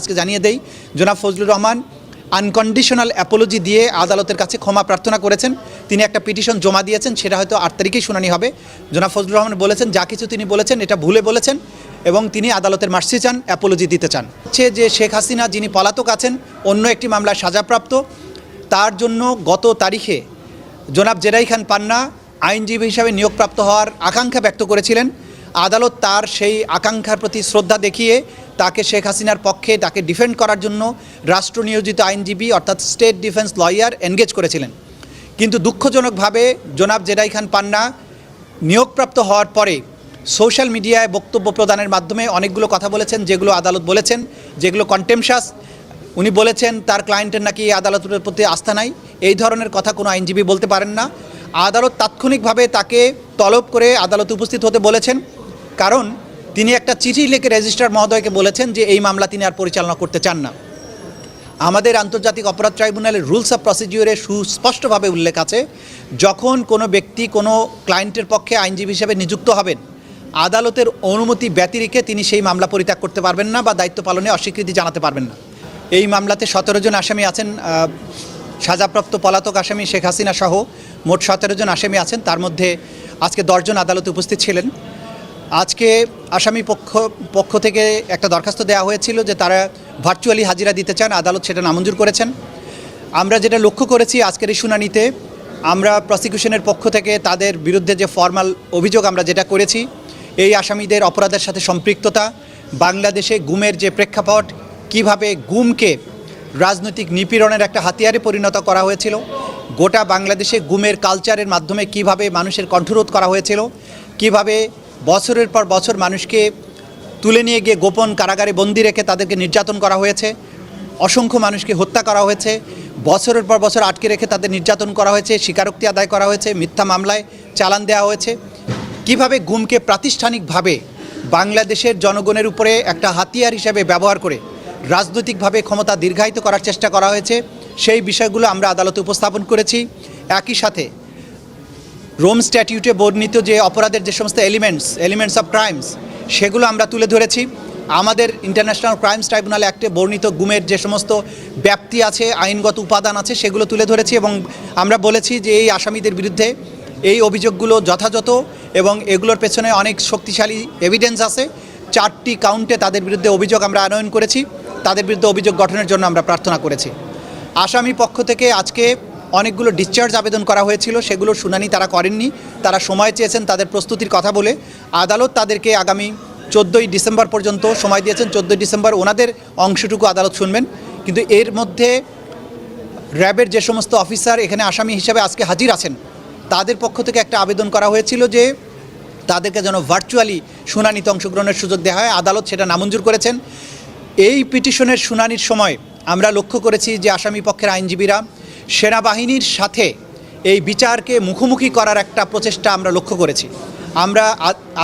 আজকে জানিয়ে দেই, জনাব ফজলুর রহমান আনকন্ডিশনাল অ্যাপোলজি দিয়ে আদালতের কাছে ক্ষমা প্রার্থনা করেছেন। তিনি একটা পিটিশন জমা দিয়েছেন, সেটা হয়তো আট তারিখেই শুনানি হবে। জনাব ফজলুর রহমান বলেছেন, যা কিছু তিনি বলেছেন, এটা ভুলে বলেছেন এবং তিনি আদালতের মার্সি চান অ্যাপোলজি দিতে চান। হচ্ছে যে শেখ হাসিনা, যিনি পলাতক আছেন, অন্য একটি মামলায় সাজাপ্রাপ্ত, তার জন্য গত তারিখে জনাব জেরাই খান পান্না আইনজীবী হিসাবে নিয়োগপ্রাপ্ত হওয়ার আকাঙ্ক্ষা ব্যক্ত করেছিলেন। আদালত তার সেই আকাঙ্ক্ষার প্রতি শ্রদ্ধা দেখিয়ে তাকে শেখ হাসিনার পক্ষে, তাকে ডিফেন্ড করার জন্য রাষ্ট্র নিয়োজিত আইনজীবী, অর্থাৎ স্টেট ডিফেন্স লয়ার এনগেজ করেছিলেন। কিন্তু দুঃখজনকভাবে জনাব জেরাই খান পান্না নিয়োগপ্রাপ্ত হওয়ার পরে সোশ্যাল মিডিয়ায় বক্তব্য প্রদানের মাধ্যমে অনেকগুলো কথা বলেছেন, যেগুলো আদালত বলেছেন, যেগুলো কন্টেমশাস উনি বলেছেন, তার ক্লায়েন্টের নাকি এই আদালতের প্রতি আস্থা নাই। এই ধরনের কথা কোনো আইনজীবী বলতে পারেন না। আদালত তাৎক্ষণিকভাবে তাকে তলব করে আদালতে উপস্থিত হতে বলেছেন। কারণ তিনি একটা চিঠি লিখে রেজিস্ট্রার মহোদয়কে বলেছেন যে এই মামলা তিনি আর পরিচালনা করতে চান না। আমাদের আন্তর্জাতিক অপরাধ ট্রাইব্যুনালের রুলস অফ প্রসিডিউরে সুস্পষ্টভাবে উল্লেখ আছে, যখন কোনো ব্যক্তি কোনো ক্লায়েন্টের পক্ষে আইনজীবী হিসেবে নিযুক্ত হবেন, আদালতের অনুমতি ব্যতিরিকে তিনি সেই মামলা পরিত্যাগ করতে পারবেন না বা দায়িত্ব পালনে অস্বীকৃতি জানাতে পারবেন না। এই মামলাতে সতেরো জন আসামি আছেন সাজাপ্রাপ্ত পলাতক আসামি শেখ হাসিনা সহ মোট সতেরো জন আসামি আছেন। তার মধ্যে আজকে দশজন আদালতে উপস্থিত ছিলেন। আজকে আসামি পক্ষ পক্ষ থেকে একটা দরখাস্ত দেওয়া হয়েছিল যে তারা ভার্চুয়ালি হাজিরা দিতে চান, আদালত সেটা নামঞ্জুর করেছেন। আমরা যেটা লক্ষ্য করেছি আজকের এই শুনানিতে, আমরা প্রসিকিউশনের পক্ষ থেকে তাদের বিরুদ্ধে যে ফর্মাল অভিযোগ আমরা যেটা করেছি, এই আসামিদের অপরাধের সাথে সম্পৃক্ততা, বাংলাদেশে গুমের যে প্রেক্ষাপট, কীভাবে গুমকে রাজনৈতিক নিপীড়নের একটা হাতিয়ারে পরিণত করা হয়েছিল, গোটা বাংলাদেশে গুমের কালচারের মাধ্যমে কীভাবে মানুষের কণ্ঠরোধ করা হয়েছিল, কীভাবে বছরের পর বছর মানুষকে তুলে নিয়ে গিয়ে গোপন কারাগারে বন্দি রেখে তাদেরকে নির্যাতন করা হয়েছে, অসংখ্য মানুষকে হত্যা করা হয়েছে, বছরের পর বছর আটকে রেখে তাদের নির্যাতন করা হয়েছে, স্বীকারোক্তি আদায় করা হয়েছে, মিথ্যা মামলায় চালান দেওয়া হয়েছে। কীভাবে গুমকে প্রাতিষ্ঠানিকভাবে বাংলাদেশের জনগণের উপরে একটা হাতিয়ার হিসেবে ব্যবহার করে রাজনৈতিকভাবে ক্ষমতা দীর্ঘায়িত করার চেষ্টা করা হয়েছে, সেই বিষয়গুলো আমরা আদালতে উপস্থাপন করেছি। একই সাথে রোম স্ট্যাটিউটে বর্ণিত যে অপরাধের যে সমস্ত এলিমেন্টস এলিমেন্টস অফ ক্রাইমস সেগুলো আমরা তুলে ধরেছি। আমাদের ইন্টারন্যাশনাল ক্রাইমস ট্রাইব্যুনাল অ্যাক্টে বর্ণিত গুমের যে সমস্ত ব্যাপ্তি আছে, আইনগত উপাদান আছে, সেগুলো তুলে ধরেছি এবং আমরা বলেছি যে এই আসামিদের বিরুদ্ধে এই অভিযোগগুলো যথাযথ এবং এগুলোর পেছনে অনেক শক্তিশালী এভিডেন্স আছে। চারটি কাউন্টে তাদের বিরুদ্ধে অভিযোগ আমরা আনয়ন করেছি। তাদের বিরুদ্ধে অভিযোগ গঠনের জন্য আমরা প্রার্থনা করেছি। আসামি পক্ষ থেকে আজকে অনেকগুলো ডিসচার্জ আবেদন করা হয়েছিল সেগুলোর শুনানি তারা করেননি। তারা সময় চেয়েছেন তাদের প্রস্তুতির কথা বলে। আদালত তাদেরকে আগামী চোদ্দোই ডিসেম্বর পর্যন্ত সময় দিয়েছেন। চোদ্দোই ডিসেম্বর ওনাদের অংশটুকু আদালত শুনবেন। কিন্তু এর মধ্যে র্যাবের যে সমস্ত অফিসার, এখানে আসামি হিসেবে আজকে হাজির আছেন, তাদের পক্ষ থেকে একটা আবেদন করা হয়েছিল যে তাদেরকে যেন ভার্চুয়ালি শুনানিতে অংশগ্রহণের সুযোগ দেওয়া হয়। আদালত সেটা নামঞ্জুর করেছেন। এই পিটিশনের শুনানির সময় আমরা লক্ষ্য করেছি যে আসামি পক্ষের আইনজীবীরা সেনাবাহিনীর সাথে এই বিচারকে মুখোমুখি করার একটা প্রচেষ্টা আমরা লক্ষ্য করেছি। আমরা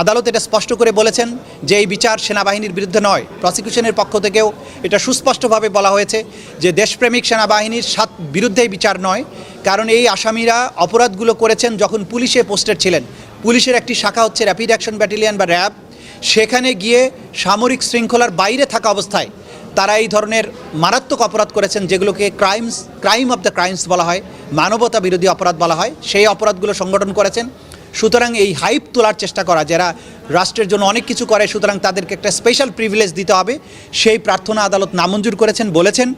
আদালত এটা স্পষ্ট করে বলেছেন যে এই বিচার সেনাবাহিনীর বিরুদ্ধে নয়। প্রসিকিউশনের পক্ষ থেকেও এটা সুস্পষ্টভাবে বলা হয়েছে যে দেশপ্রেমিক সেনাবাহিনীর সাথ বিরুদ্ধে এই বিচার নয়। কারণ এই আসামিরা অপরাধগুলো করেছেন যখন পুলিশে পোস্টেড ছিলেন। পুলিশের একটি শাখা হচ্ছে র্যাপিড অ্যাকশন ব্যাটালিয়ন বা র্যাব। সেখানে গিয়ে সামরিক শৃঙ্খলার বাইরে থাকা অবস্থায় তারা এই ধরনের মারাত্মক অপরাধ করেছেন যেগুলোকে crimes crime of the crimes বলা হয়, মানবতা বিরোধী অপরাধ বলা হয়। সেই অপরাধগুলো সংগঠন করেছেন। সুতরাং এই হাইপ তোলার চেষ্টা করা, যারা রাষ্ট্রের জন্য অনেক কিছু করে, সুতরাং তাদেরকে একটা স্পেশাল প্রিভিলেজ দিতে হবে। সেই প্রার্থনা আদালত নামঞ্জুর করেছেন, বলেছেন,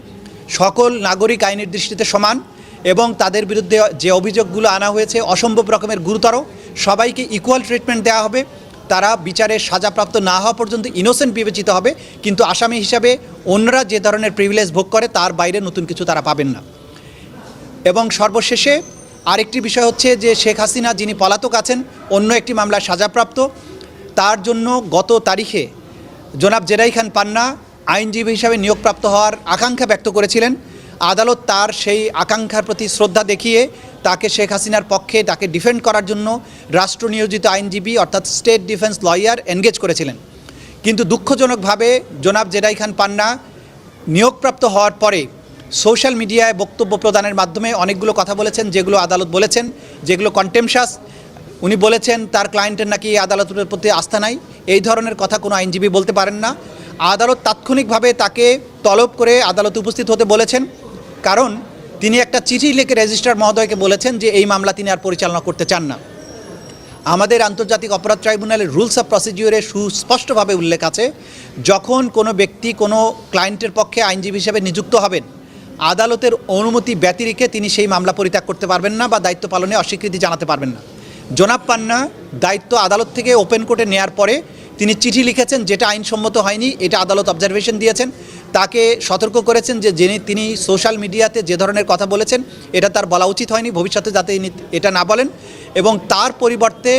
সকল নাগরিক আইনের দৃষ্টিতে সমান এবং তাদের বিরুদ্ধে যে অভিযোগগুলো আনা হয়েছে, অসম্ভব রকমের গুরুতর, সবাইকে ইকুয়াল ট্রিটমেন্ট দেওয়া হবে। তারা বিচারে সাজাপ্রাপ্ত না হওয়া পর্যন্ত ইনোসেন্ট বিবেচিত হবে, কিন্তু আসামি হিসাবে অন্যরা যে ধরনের প্রিভিলেজ ভোগ করে, তার বাইরে নতুন কিছু তারা পাবেন না। এবং সর্বশেষে আরেকটি বিষয় হচ্ছে যে শেখ হাসিনা যিনি পলাতক আছেন, অন্য একটি মামলায় সাজাপ্রাপ্ত। তার জন্য গত তারিখে জনাব জেরাই খান পান্না আইনজীবী হিসাবে নিয়োগপ্রাপ্ত হওয়ার আকাঙ্ক্ষা ব্যক্ত করেছিলেন। আদালত তার সেই আকাঙ্ক্ষার প্রতি শ্রদ্ধা দেখিয়ে তাকে শেখ হাসিনার পক্ষে, তাকে ডিফেন্ড করার জন্য রাষ্ট্র নিয়োজিত আইনজীবী, অর্থাৎ স্টেট ডিফেন্স লয়ার এনগেজ করেছিলেন। কিন্তু দুঃখজনকভাবে জনাব জেরাই খান পান্না নিয়োগপ্রাপ্ত হওয়ার পরে সোশ্যাল মিডিয়ায় বক্তব্য প্রদানের মাধ্যমে অনেকগুলো কথা বলেছেন, যেগুলো আদালত বলেছেন, যেগুলো কন্টেমশাস উনি বলেছেন, তার ক্লায়েন্টের নাকি আদালতের প্রতি আস্থা নাই। এই ধরনের কথা কোনো আইনজীবী বলতে পারেন না। আদালত তাৎক্ষণিকভাবে তাকে তলব করে আদালতে উপস্থিত হতে বলেছেন। কারণ তিনি একটা চিঠি লিখে রেজিস্ট্রার মহোদয়কে বলেছেন যে এই মামলা তিনি আর পরিচালনা করতে চান না। আমাদের আন্তর্জাতিক অপরাধ ট্রাইব্যুনালের রুলস অফ প্রসিডিউরে সুস্পষ্টভাবে উল্লেখ আছে, যখন কোনো ব্যক্তি কোনো ক্লায়েন্টের পক্ষে আইনজীবী হিসেবে নিযুক্ত হবেন, আদালতের অনুমতি ব্যতিরেকে তিনি সেই মামলা পরিত্যাগ করতে পারবেন না বা দায়িত্ব পালনে অস্বীকৃতি জানাতে পারবেন না। জনাব পান্না দায়িত্ব আদালত থেকে ওপেন কোর্টে নেয়ার পরে তিনি চিঠি লিখেছেন যেটা আইনসম্মত হয়নি, এটা আদালত অবজারভেশন দিয়েছেন। তাকে সতর্ক করেছেন যে যিনি, তিনি সোশ্যাল মিডিয়াতে যে ধরনের কথা বলেছেন, এটা তার বলা উচিত হয়নি, ভবিষ্যতে যাতে এটা না বলেন। এবং তার পরিবর্তে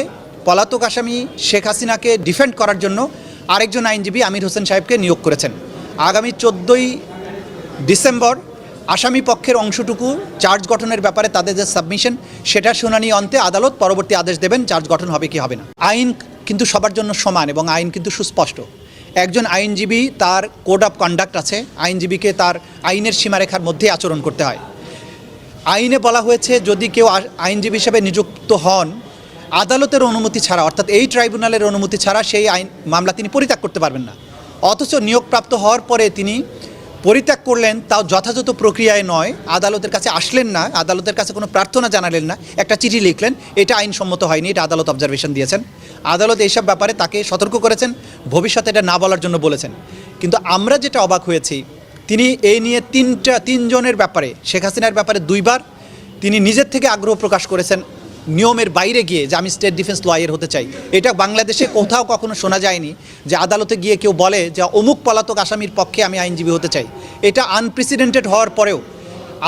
পলাতক আসামি শেখ হাসিনাকে ডিফেন্ড করার জন্য আরেকজন আইনজীবী আমির হোসেন সাহেবকে নিয়োগ করেছেন। আগামী চোদ্দোই ডিসেম্বর আসামি পক্ষের অংশটুকু চার্জ গঠনের ব্যাপারে তাদের যে সাবমিশন সেটা শুনানি অন্তে আদালত পরবর্তী আদেশ দেবেন চার্জ গঠন হবে কি হবে না। আইন কিন্তু সবার জন্য সমান এবং আইন কিন্তু সুস্পষ্ট। একজন আইনজীবী তার কোড অফ কন্ডাক্ট আছে, আইনজীবীকে তার আইনের সীমারেখার মধ্যে আচরণ করতে হয়। আইনে বলা হয়েছে, যদি কেউ আইনজীবী হিসেবে নিযুক্ত হন, আদালতের অনুমতি ছাড়া, অর্থাৎ এই ট্রাইব্যুনালের অনুমতি ছাড়া সেই আইন মামলা তিনি পরিত্যাগ করতে পারবেন না। অথচ নিয়োগপ্রাপ্ত হওয়ার পরে তিনি পরিত্যাগ করলেন, তাও যথাযথ প্রক্রিয়ায় নয়, আদালতের কাছে আসলেন না, আদালতের কাছে কোনো প্রার্থনা জানালেন না, একটা চিঠি লিখলেন, এটা আইনসম্মত হয়নি, এটা আদালত অবজারভেশন দিয়েছেন। আদালত এইসব ব্যাপারে তাকে সতর্ক করেছেন, ভবিষ্যতে এটা না বলার জন্য বলেছেন। কিন্তু আমরা যেটা অবাক হয়েছি, তিনি এই নিয়ে তিনটা, তিনজনের ব্যাপারে, শেখ হাসিনার ব্যাপারে দুইবার তিনি নিজের থেকে আগ্রহ প্রকাশ করেছেন নিয়মের বাইরে গিয়ে যে আমি স্টেট ডিফেন্স লয়ার হতে চাই। এটা বাংলাদেশে কোথাও কখনো শোনা যায়নি যে আদালতে গিয়ে কেউ বলে যে অমুক পলাতক আসামির পক্ষে আমি আইনজীবী হতে চাই। এটা আনপ্রেসিডেন্টেড হওয়ার পরেও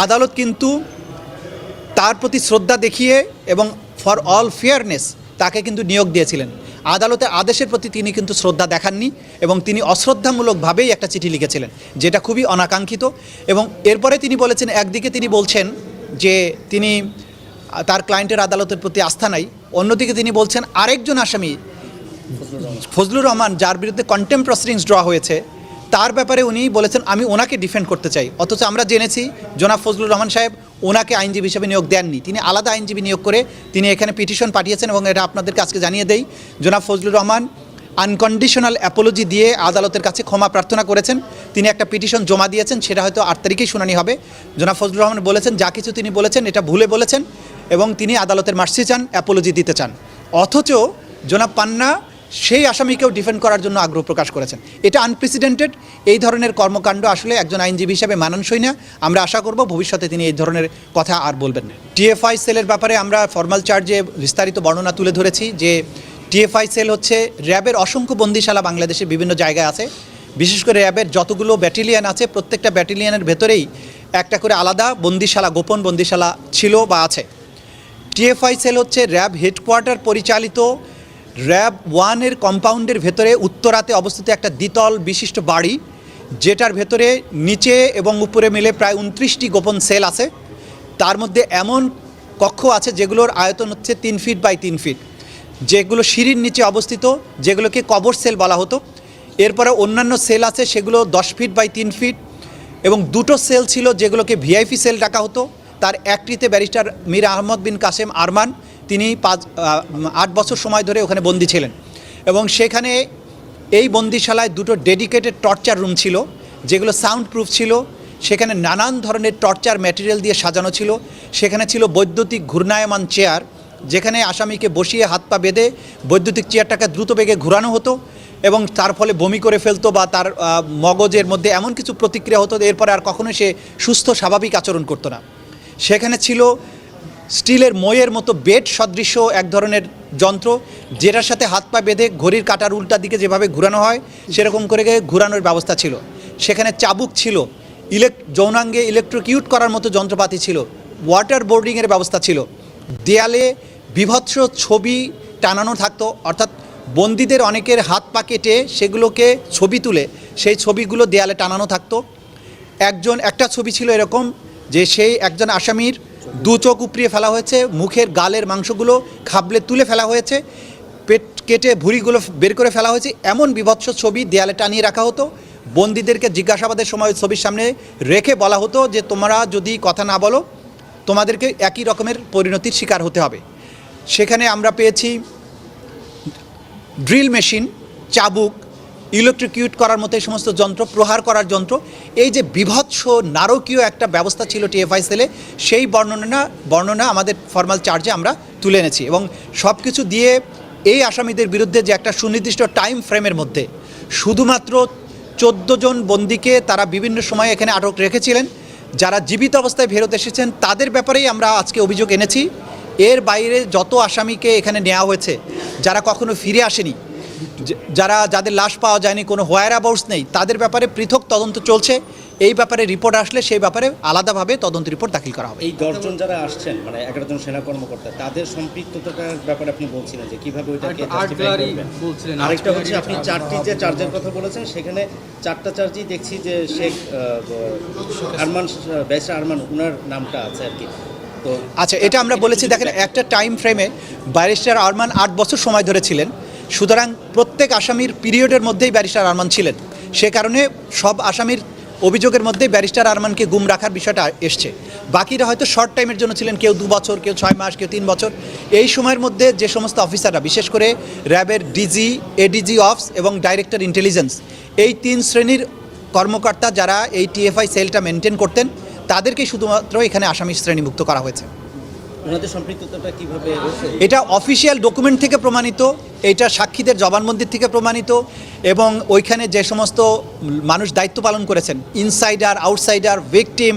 আদালত কিন্তু তার প্রতি শ্রদ্ধা দেখিয়ে এবং ফর অল ফেয়ারনেস তাকে কিন্তু নিয়োগ দিয়েছিলেন। আদালতের আদেশের প্রতি তিনি কিন্তু শ্রদ্ধা দেখাননি এবং তিনি অশ্রদ্ধামূলকভাবেই একটা চিঠি লিখেছিলেন, যেটা খুবই অনাকাঙ্ক্ষিত এবং এরপরে তিনি বলেছেন, একদিকে তিনি বলছেন যে তিনি তার ক্লায়েন্টের আদালতের প্রতি আস্থা নাই, অন্যদিকে তিনি বলছেন, আরেকজন আসামি ফজলুর রহমান, যার বিরুদ্ধে কন্টেম্প প্রসিডিংস ড্র হয়েছে তার ব্যাপারে উনি বলেছেন, আমি ওনাকে ডিফেন্ড করতে চাই। অথচ আমরা জেনেছি, জনাব ফজলুর রহমান সাহেব ওনাকে আইনজীবী হিসেবে নিয়োগ দেননি। তিনি আলাদা আইনজীবী নিয়োগ করে তিনি এখানে পিটিশন পাঠিয়েছেন এবং এটা আপনাদেরকে আজকে জানিয়ে দেই। জনাব ফজলুর রহমান আনকন্ডিশনাল অ্যাপোলজি দিয়ে আদালতের কাছে ক্ষমা প্রার্থনা করেছেন। তিনি একটা পিটিশন জমা দিয়েছেন, সেটা হয়তো আট তারিখেই শুনানি হবে। জনাব ফজলুর রহমান বলেছেন, যা কিছু তিনি বলেছেন, এটা ভুলে বলেছেন এবং তিনি আদালতের মার্সি চান অ্যাপোলজি দিতে চান। অথচ জনাব পান্না সেই আসামিকেও ডিফেন্ড করার জন্য আগ্রহ প্রকাশ করেছেন। এটা আনপ্রেসিডেন্টেড এই ধরনের কর্মকাণ্ড আসলে একজন আইনজীবী হিসাবে মানানসই না। আমরা আশা করব ভবিষ্যতে তিনি এই ধরনের কথা আর বলবেন না। টিএফআই সেলের ব্যাপারে আমরা ফর্মাল চার্জে বিস্তারিত বর্ণনা তুলে ধরেছি যে টিএফআই সেল হচ্ছে র্যাবের অসংখ্য বন্দিশালা বাংলাদেশের বিভিন্ন জায়গায় আছে। বিশেষ করে র্যাবের যতগুলো ব্যাটালিয়ান আছে, প্রত্যেকটা ব্যাটালিয়ানের ভেতরেই একটা করে আলাদা বন্দিশালা, গোপন বন্দিশালা ছিল বা আছে। টিএফআই সেল হচ্ছে র্যাব হেডকোয়ার্টার পরিচালিত র্যাব ওয়ানের কম্পাউন্ডের ভেতরে উত্তরাতে অবস্থিত একটা দ্বিতল বিশিষ্ট বাড়ি, যেটার ভেতরে নিচে এবং উপরে মিলে প্রায় উনত্রিশটি গোপন সেল আছে। তার মধ্যে এমন কক্ষ আছে যেগুলোর আয়তন হচ্ছে তিন ফিট বাই তিন ফিট, যেগুলো সিঁড়ির নিচে অবস্থিত, যেগুলোকে কবর সেল বলা হতো। এরপরে অন্যান্য সেল আছে সেগুলো দশ ফিট বাই তিন ফিট এবং দুটো সেল ছিল যেগুলোকে ভিআইপি সেল ডাকা হতো। তার একটিতে ব্যারিস্টার মীর আহমদ বিন কাসেম আরমান তিনি পাঁচ আট বছর সময় ধরে ওখানে বন্দি ছিলেন। এবং সেখানে এই বন্দিশালায় দুটো ডেডিকেটেড টর্চার রুম ছিল, যেগুলো সাউন্ড প্রুফ ছিল, সেখানে নানান ধরনের টর্চার ম্যাটেরিয়াল দিয়ে সাজানো ছিল, সেখানে ছিল বৈদ্যুতিক ঘূর্ণায়মান চেয়ার যেখানে আসামিকে বসিয়ে হাত পা বেঁধে বৈদ্যুতিক চেয়ারটাকে দ্রুত বেগে ঘোরানো হতো এবং তার ফলে বমি করে ফেলতো বা তার মগজের মধ্যে এমন কিছু প্রতিক্রিয়া হতো, এরপরে আর কখনো সে সুস্থ স্বাভাবিক আচরণ করতো না। সেখানে ছিল স্টিলের ময়ের মতো বেড সদৃশ্য এক ধরনের যন্ত্র, যেটার সাথে হাত পা বেঁধে ঘড়ির কাটার উল্টা দিকে যেভাবে ঘোরানো হয়, সেরকম করে ঘোরানোর ব্যবস্থা ছিল। সেখানে চাবুক ছিল, ইলেক যৌনাঙ্গে ইলেকট্রিকিউট করার মতো যন্ত্রপাতি ছিল ওয়াটার বোর্ডিংয়ের ব্যবস্থা ছিল। দেয়ালে বিভৎস ছবি টানানো থাকতো, অর্থাৎ বন্দীদের অনেকের হাত পা কেটে সেগুলোকে ছবি তুলে সেই ছবিগুলো দেয়ালে টানানো থাকতো। একজন একটা ছবি ছিল এরকম, যে সেই একজন আসামির দু চোখ উপড়িয়ে ফেলা হয়েছে, মুখের গালের মাংসগুলো খাবলে তুলে ফেলা হয়েছে, পেট কেটে ভুঁড়িগুলো বের করে ফেলা হয়েছে। এমন বিভৎস ছবি দেয়ালে টানিয়ে রাখা হতো। বন্দীদেরকে জিজ্ঞাসাবাদের সময় ছবির সামনে রেখে বলা হতো যে, তোমরা যদি কথা না বলো, তোমাদেরকে একই রকমের পরিণতির শিকার হতে হবে। সেখানে আমরা পেয়েছি ড্রিল মেশিন, চাবুক ইলেকট্রিকিউট করার মতো এই সমস্ত যন্ত্র, প্রহার করার যন্ত্র, এই যে বিভৎস নারকীয় একটা ব্যবস্থা ছিল টিএফআই সেলে, সেই বর্ণনা বর্ণনা আমাদের ফর্মাল চার্জে আমরা তুলে এনেছি এবং সব কিছু দিয়ে এই আসামিদের বিরুদ্ধে যে একটা সুনির্দিষ্ট টাইম ফ্রেমের মধ্যে শুধুমাত্র চোদ্দ জন বন্দিকে তারা বিভিন্ন সময় এখানে আটক রেখেছিলেন, যারা জীবিত অবস্থায় ফেরত এসেছেন, তাদের ব্যাপারেই আমরা আজকে অভিযোগ এনেছি। এর বাইরে যত আসামিকে এখানে নেওয়া হয়েছে, যারা কখনো ফিরে আসেনি যারা যাদের লাশ পাওয়া যায়নি কোনো হোয়ার অ্যাবাউটস নেই তাদের ব্যাপারে পৃথক তদন্ত চলছে। এই ব্যাপারে রিপোর্ট আসলে সেই ব্যাপারে আলাদাভাবে তদন্ত রিপোর্ট দাখিল করা হবে। এই দশজন যারা আসছেন মানে এগারো জন সেনা কর্মকর্তা তাদের সম্পৃক্ততার ব্যাপারে আপনি বলছিলেন যে কীভাবে ওইটাকে আরেকটা হচ্ছে আপনি চারটি যে চার্জের কথা বলেছেন সেখানে চারটা চার্জই দেখছি যে শেখ আরমান ব্যাসা আরমান উনার নামটা আছে আর কি। তো আচ্ছা এটা আমরা বলেছি দেখেন একটা টাইম ফ্রেমে ব্যারিস্টার আরমান আট বছর সময় ধরে ছিলেন। সুতরাং প্রত্যেক আসামির পিরিয়ডের মধ্যেই ব্যারিস্টার আরমান ছিলেন। সে কারণে সব আসামির অভিযোগের মধ্যেই ব্যারিস্টার আরমানকে গুম রাখার বিষয়টা এসছে। বাকিরা হয়তো শর্ট টাইমের জন্য ছিলেন, কেউ দু বছর, কেউ ছয় মাস, কেউ তিন বছর। এই সময়ের মধ্যে যে সমস্ত অফিসাররা বিশেষ করে র্যাবের ডিজি এডিজি অফস এবং ডাইরেক্টর ইন্টেলিজেন্স এই তিন শ্রেণির কর্মকর্তা যারা এই টিএফআই সেলটা মেনটেন করতেন, তাদেরকেই শুধুমাত্র এখানে আসামি শ্রেণীভুক্ত করা হয়েছে। ওনাদের সম্পৃক্ততাটা কীভাবে এটা অফিসিয়াল ডকুমেন্ট থেকে প্রমাণিত এটা সাক্ষীদের জবানবন্দির থেকে প্রমাণিত এবং ওইখানে যে সমস্ত মানুষ দায়িত্ব পালন করেছেন insider outsider victim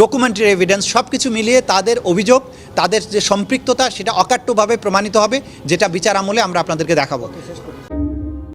documentary evidence সব কিছু মিলিয়ে তাদের অভিযোগ তাদের যে সম্পৃক্ততা সেটা অকাট্যভাবে প্রমাণিত হবে যেটা বিচার আমলে আমরা আপনাদেরকে দেখাবো।